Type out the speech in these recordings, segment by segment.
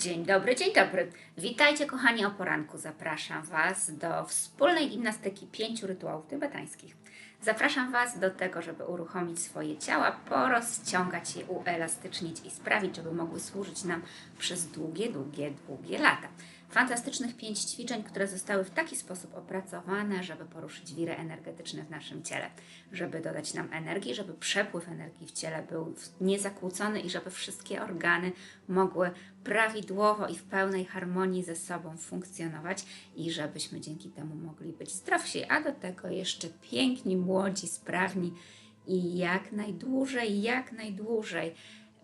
Dzień dobry, dzień dobry. Witajcie kochani o poranku. Zapraszam Was do wspólnej gimnastyki pięciu rytuałów tybetańskich. Zapraszam Was do tego, żeby uruchomić swoje ciała, porozciągać je, uelastycznić i sprawić, żeby mogły służyć nam przez długie, długie, długie lata. Fantastycznych pięć ćwiczeń, które zostały w taki sposób opracowane, żeby poruszyć wiry energetyczne w naszym ciele, żeby dodać nam energii, żeby przepływ energii w ciele był niezakłócony i żeby wszystkie organy mogły prawidłowo i w pełnej harmonii ze sobą funkcjonować i żebyśmy dzięki temu mogli być zdrowsi, a do tego jeszcze piękni, młodzi, sprawni i jak najdłużej, jak najdłużej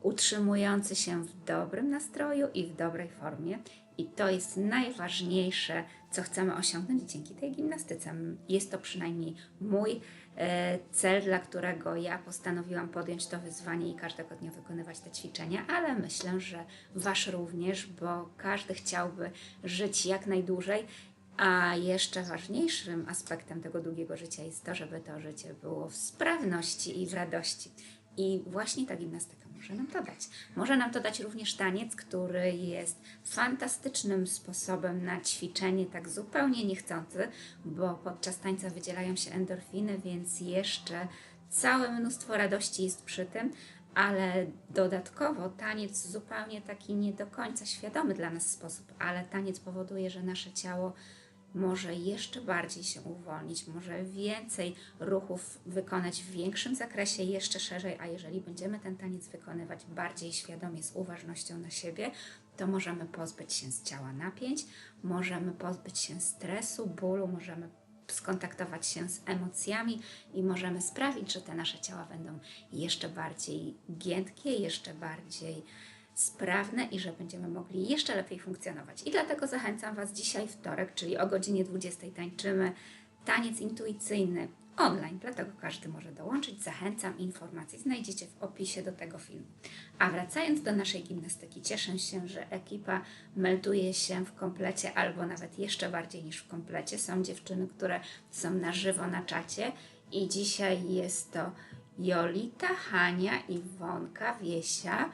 utrzymujący się w dobrym nastroju i w dobrej formie. I to jest najważniejsze, co chcemy osiągnąć dzięki tej gimnastyce. Jest to przynajmniej mój e, cel, dla którego ja postanowiłam podjąć to wyzwanie i każdego dnia wykonywać te ćwiczenia, ale myślę, że Wasz również, bo każdy chciałby żyć jak najdłużej. A jeszcze ważniejszym aspektem tego długiego życia jest to, żeby to życie było w sprawności i w radości. I właśnie ta gimnastyka może nam to dać. Może nam to dać również taniec, który jest fantastycznym sposobem na ćwiczenie, tak zupełnie niechcący, bo podczas tańca wydzielają się endorfiny, więc jeszcze całe mnóstwo radości jest przy tym, ale dodatkowo taniec zupełnie taki nie do końca świadomy dla nas sposób, ale taniec powoduje, że nasze ciało może jeszcze bardziej się uwolnić, może więcej ruchów wykonać w większym zakresie, jeszcze szerzej, a jeżeli będziemy ten taniec wykonywać bardziej świadomie, z uważnością na siebie, to możemy pozbyć się z ciała napięć, możemy pozbyć się stresu, bólu, możemy skontaktować się z emocjami i możemy sprawić, że te nasze ciała będą jeszcze bardziej giętkie, jeszcze bardziej sprawne i że będziemy mogli jeszcze lepiej funkcjonować. I dlatego zachęcam Was dzisiaj wtorek, czyli o godzinie 20 tańczymy taniec intuicyjny online, dlatego każdy może dołączyć. Zachęcam, informacje znajdziecie w opisie do tego filmu. A wracając do naszej gimnastyki, cieszę się, że ekipa melduje się w komplecie albo nawet jeszcze bardziej niż w komplecie. Są dziewczyny, które są na żywo na czacie i dzisiaj jest to Jolita, Hania, Iwonka, Wiesia,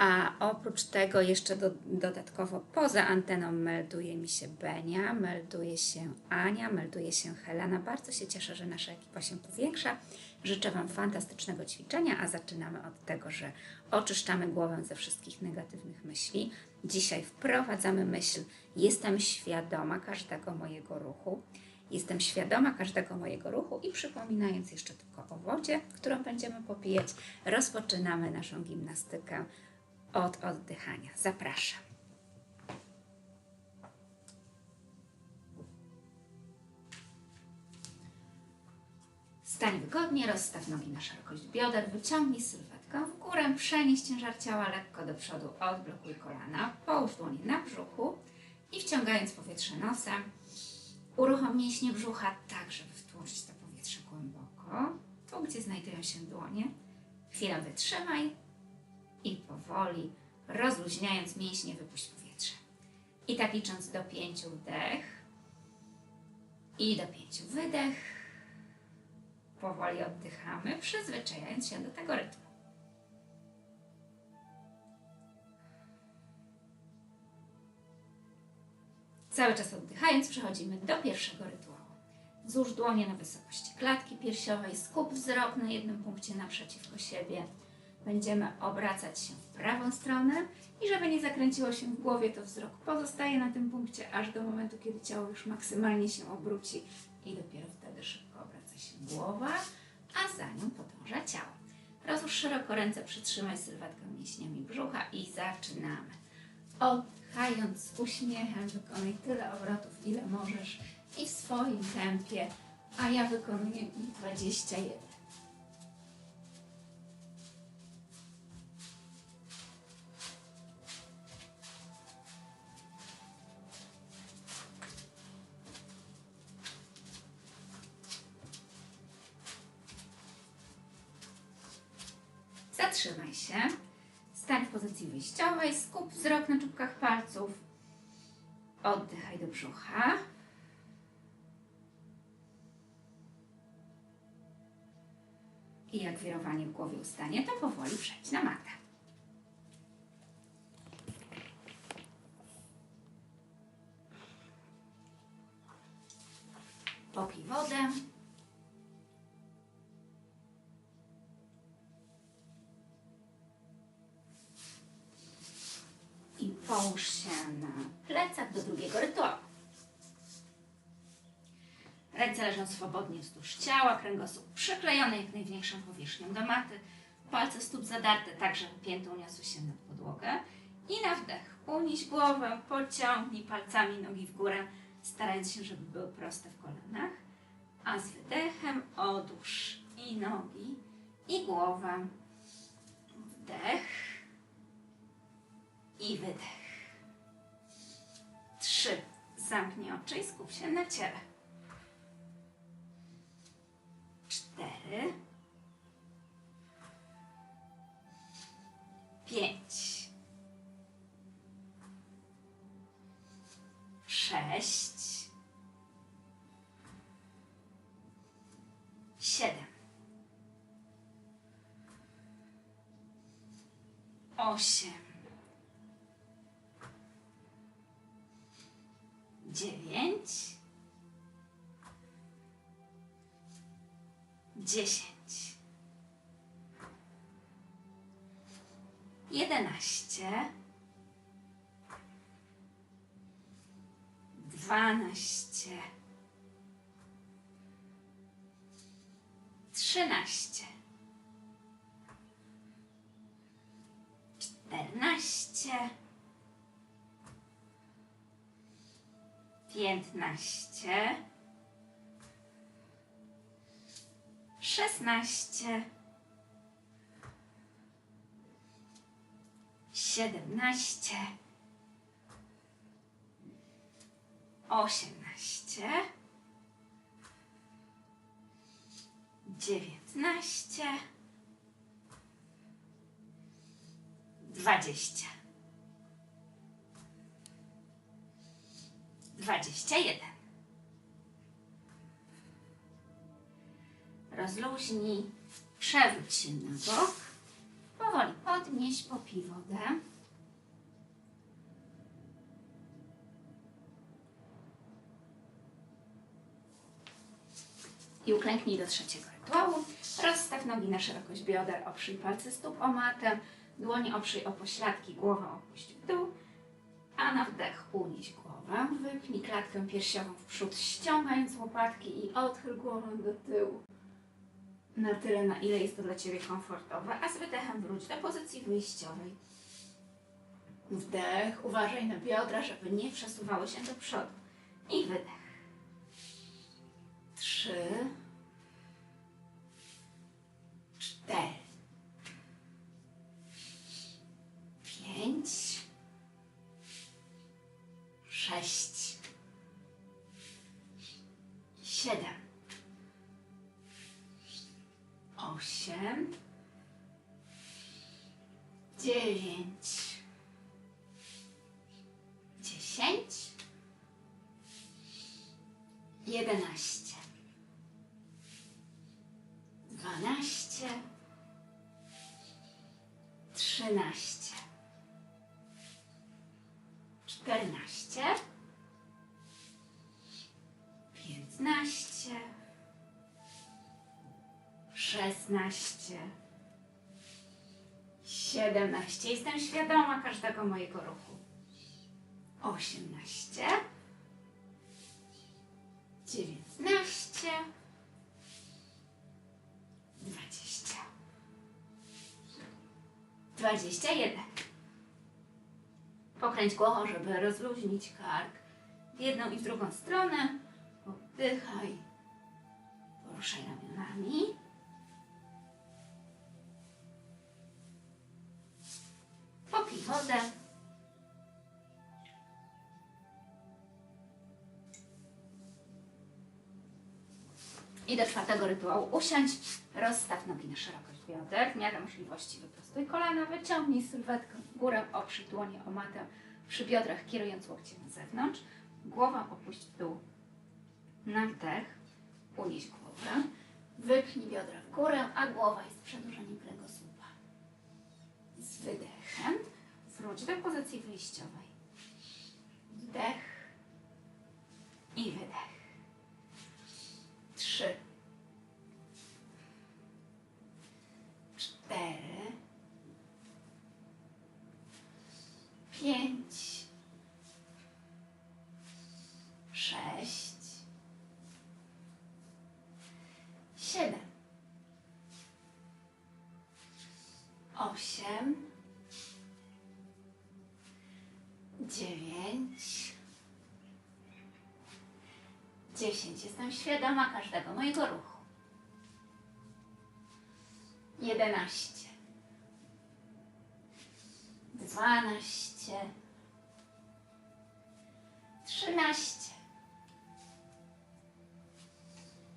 a oprócz tego jeszcze do, dodatkowo poza anteną melduje mi się Benia, melduje się Ania, melduje się Helena. Bardzo się cieszę, że nasza ekipa się powiększa. Życzę Wam fantastycznego ćwiczenia, a zaczynamy od tego, że oczyszczamy głowę ze wszystkich negatywnych myśli. Dzisiaj wprowadzamy myśl, jestem świadoma każdego mojego ruchu. Jestem świadoma każdego mojego ruchu i przypominając jeszcze tylko o wodzie, którą będziemy popijać, rozpoczynamy naszą gimnastykę od oddychania. Zapraszam. Stań wygodnie, rozstaw nogi na szerokość bioder, wyciągnij sylwetkę w górę, przenieś ciężar ciała lekko do przodu, odblokuj kolana, połóż dłonie na brzuchu i wciągając powietrze nosem, uruchom mięśnie brzucha tak, żeby wtłoczyć to powietrze głęboko, tu gdzie znajdują się dłonie. Chwilę wytrzymaj, i powoli, rozluźniając mięśnie, wypuść powietrze. I tak licząc do pięciu wdech i do pięciu wydech, powoli oddychamy, przyzwyczajając się do tego rytmu. Cały czas oddychając, przechodzimy do pierwszego rytuału. Złóż dłonie na wysokości klatki piersiowej, skup wzrok na jednym punkcie naprzeciwko siebie będziemy obracać się w prawą stronę i żeby nie zakręciło się w głowie, to wzrok pozostaje na tym punkcie, aż do momentu, kiedy ciało już maksymalnie się obróci i dopiero wtedy szybko obraca się głowa, a za nią podąża ciało. Rozłóż szeroko ręce, przytrzymaj sylwetkę mięśniami brzucha i zaczynamy. Oddychając z uśmiechem, wykonaj tyle obrotów, ile możesz i w swoim tempie, a ja wykonuję 21. Skup wzrok na czubkach palców. Oddychaj do brzucha. I jak wirowanie w głowie ustanie, to powoli przejdź na matę. Popij wodę. Połóż się na plecach do drugiego rytuału. Ręce leżą swobodnie wzdłuż ciała, kręgosłup przyklejony jak największą powierzchnią do maty, palce stóp zadarte tak, żeby pięty uniosły się nad podłogę. I na wdech unieś głowę, pociągnij palcami nogi w górę, starając się, żeby były proste w kolanach. A z wydechem odłóż i nogi, i głowę. Wdech i wydech. Zamknij oczy i skup się na ciele. Cztery. Pięć. Sześć. Siedem. Osiem. Dziewięć. Dziesięć. Jedenaście. Dwanaście. Trzynaście. Czternaście. Piętnaście. Szesnaście. Siedemnaście. Osiemnaście. Dziewiętnaście. Dwadzieścia. Dwadzieścia jeden. Rozluźnij, przewróć się na bok. Powoli podnieś, popij wodę. I uklęknij do trzeciego rytuału. Rozstaw nogi na szerokość bioder, oprzyj palce stóp o matę, dłonie oprzyj o pośladki, głowę opuść w dół, a na wdech unieś głowę, wypnij klatkę piersiową w przód, ściągając łopatki i odchyl głowę do tyłu. Na tyle, na ile jest to dla Ciebie komfortowe, a z wydechem wróć do pozycji wyjściowej. Wdech, uważaj na biodra, żeby nie przesuwały się do przodu. I wydech. Trzy, sześć, siedem, osiem, dziewięć, szesnaście, siedemnaście. Jestem świadoma każdego mojego ruchu. Osiemnaście, dziewiętnaście, dwadzieścia, dwadzieścia jeden. Pokręć głową, żeby rozluźnić kark w jedną i w drugą stronę. Oddychaj. Poruszaj ramionami. Wodę. I do czwartego rytuału usiądź, rozstaw nogi na szerokość bioder, w miarę możliwości wyprostuj kolana, wyciągnij sylwetkę w górę, oprzyj dłonie o matę przy biodrach, kierując łokcie na zewnątrz, głowę opuść w dół. Na wdech. Unieś głowę, wypchnij biodra w górę, a głowa jest przedłużeniem kręgosłupa. Z wydechem Wróć do pozycji wyjściowej. Wdech i wydech. Trzy. Cztery. Pięć. Sześć. Siedem. Osiem. Dziesięć. Jestem świadoma każdego mojego ruchu. Jedenaście, dwanaście, trzynaście,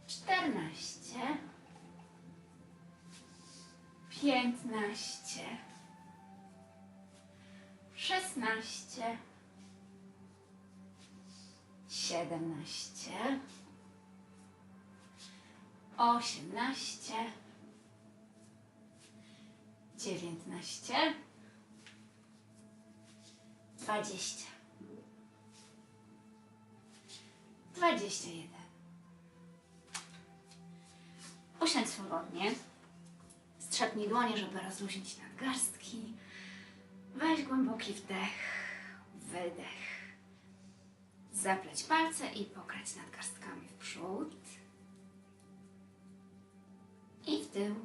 czternaście, piętnaście, szesnaście, siedemnaście, osiemnaście, dziewiętnaście, dwadzieścia, dwadzieścia jeden. Usiądź swobodnie. Strzepnij dłonie, żeby rozluźnić nadgarstki. Weź głęboki wdech, wydech. Zapleć palce i pokrać nadgarstkami w przód i w tył.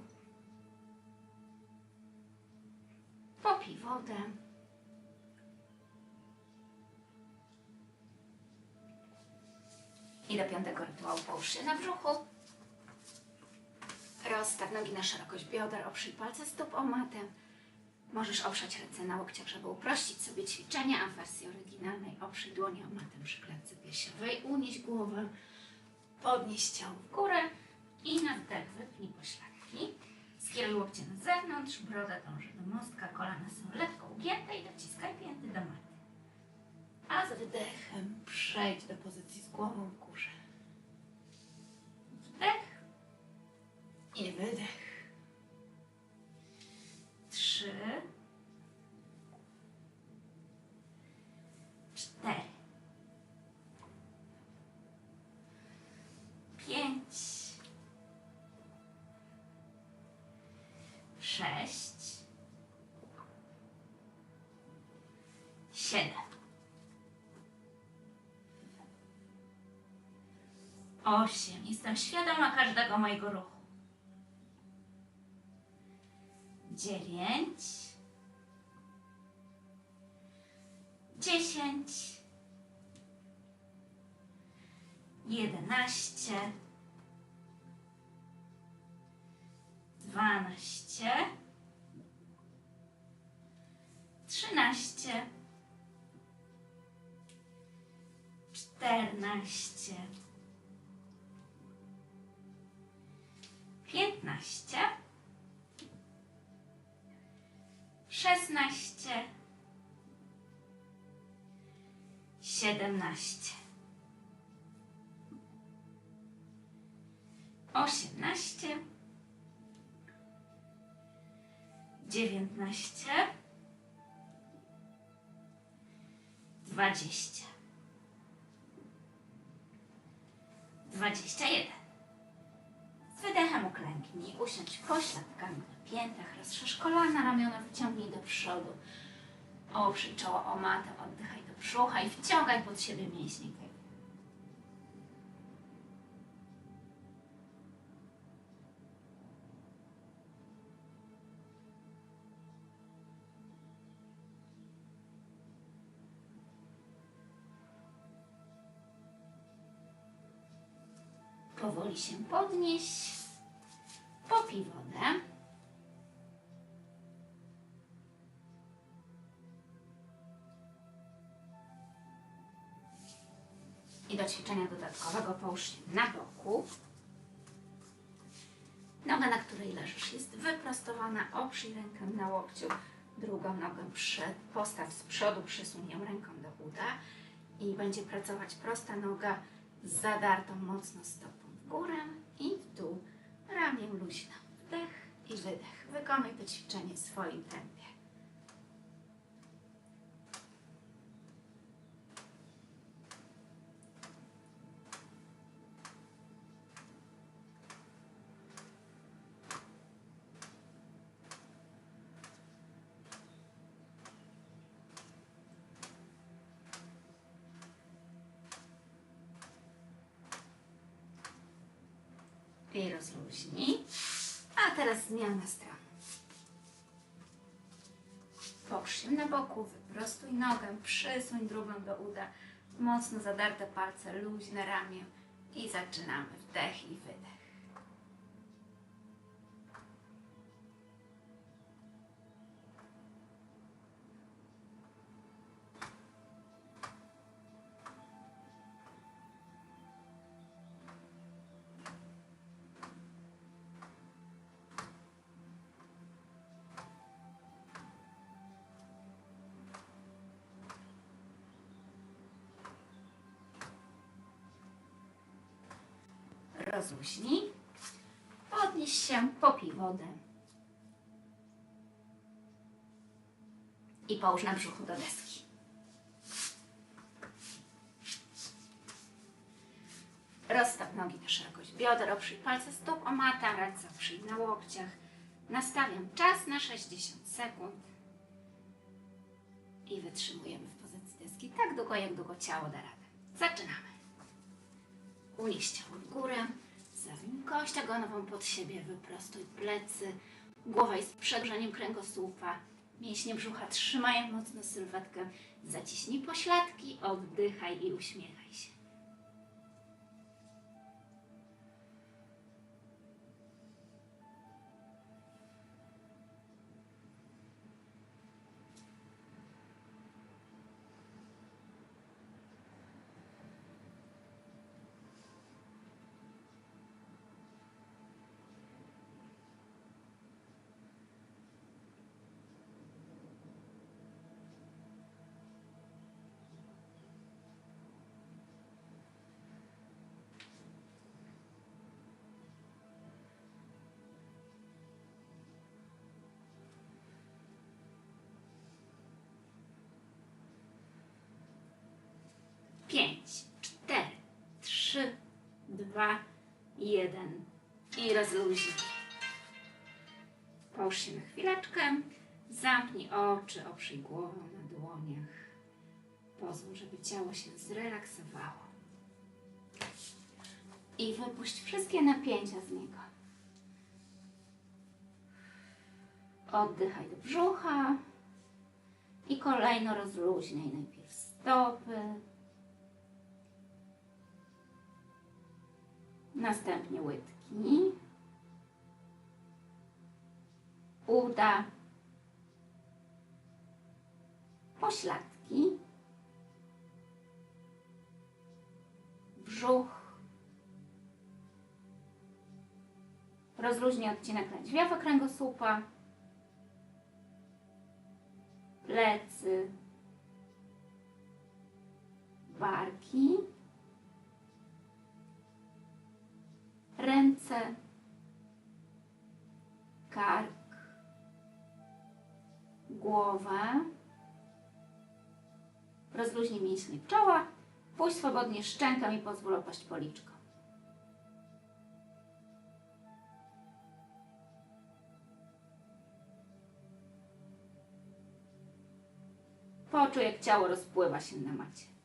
Popij wodę. I do piątego rytuału połóż się na brzuchu. Rozstaw nogi na szerokość bioder, oprzyj palce stóp o matę. Możesz oprzeć ręce na łokciach, żeby uprościć sobie ćwiczenia, a w wersji oryginalnej oprzyj dłonie o matę przy klatce piersiowej, unieś głowę, podnieś ciało w górę i na wdech wypnij pośladki. Skieruj łokcie na zewnątrz, broda dąży do mostka, kolana są lekko ugięte i dociskaj pięty do maty. A z wydechem przejdź do pozycji z głową w górze. Wdech i wydech. Trzy. Sześć. Siedem. Osiem. Jestem świadoma każdego mojego ruchu. dziewięć, dziesięć, jedenaście, trzynaście, czternaście, piętnaście. szesnaście, siedemnaście, osiemnaście, dziewiętnaście, dwadzieścia, dwadzieścia jeden. Z wydechem uklęknij, usiądź pośladkami na piętach, rozszerz kolana, ramiona wyciągnij do przodu. Oprzyj czoło o matę, oddychaj do brzucha i wciągaj pod siebie mięśnie. Się podnieś. Popij wodę. I do ćwiczenia dodatkowego połóż się na boku. Noga, na której leżysz, jest wyprostowana. Oprzyj rękę na łokciu. Drugą nogę przed, postaw z przodu, przysuń ją ręką do uda i będzie pracować prosta noga z zadartą mocno stopą górę i w dół. Ramię luźno. Wdech i wydech. Wykonaj to ćwiczenie swoim tempie. Rozluźnij. A teraz zmiana stron. Połóż się na boku, wyprostuj nogę, przysuń drugą do uda, mocno zadarte palce, luźne ramię i zaczynamy wdech i wydech. Rozluźnij. Podnieś się, popij wodę. I połóż na brzuchu do deski. Rozstaw nogi na szerokość bioder, oprzyj palce stóp o matę, ręce oprzyj na łokciach. Nastawiam czas na 60 sekund. I wytrzymujemy w pozycji deski tak długo, jak długo ciało da radę. Zaczynamy. Unieś w górę, kość ogonową pod siebie, wyprostuj plecy. Głowa jest przed grzeniem kręgosłupa. Mięśnie brzucha trzymają mocno sylwetkę. Zaciśnij pośladki, oddychaj i uśmiechaj dwa, jeden i rozluźnij. Połóż się na chwileczkę, zamknij oczy, oprzyj głowę na dłoniach. Pozwól, żeby ciało się zrelaksowało. I wypuść wszystkie napięcia z niego. Oddychaj do brzucha i kolejno rozluźniaj najpierw stopy, Następnie łydki, uda, pośladki, brzuch, rozluźnij odcinek lędźwiowy kręgosłupa, plecy, barki, ręce, kark, głowę. Rozluźnij mięśnie czoła, puść swobodnie szczękę i pozwól opaść policzko. Poczuj, jak ciało rozpływa się na macie.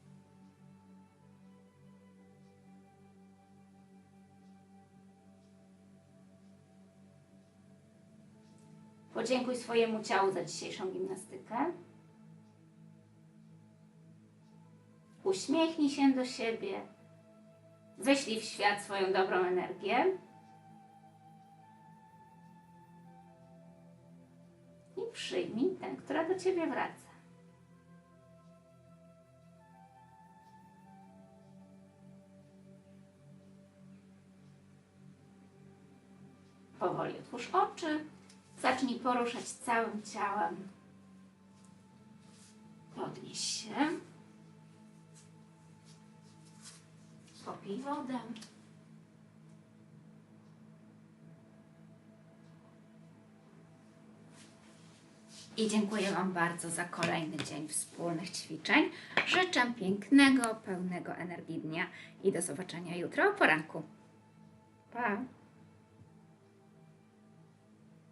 Podziękuj swojemu ciału za dzisiejszą gimnastykę. Uśmiechnij się do siebie. Wyślij w świat swoją dobrą energię. I przyjmij tę, która do ciebie wraca. Powoli otwórz oczy. Zacznij poruszać całym ciałem. Podnieś się. Popij wodę. I dziękuję Wam bardzo za kolejny dzień wspólnych ćwiczeń. Życzę pięknego, pełnego energii dnia i do zobaczenia jutro o poranku. Pa!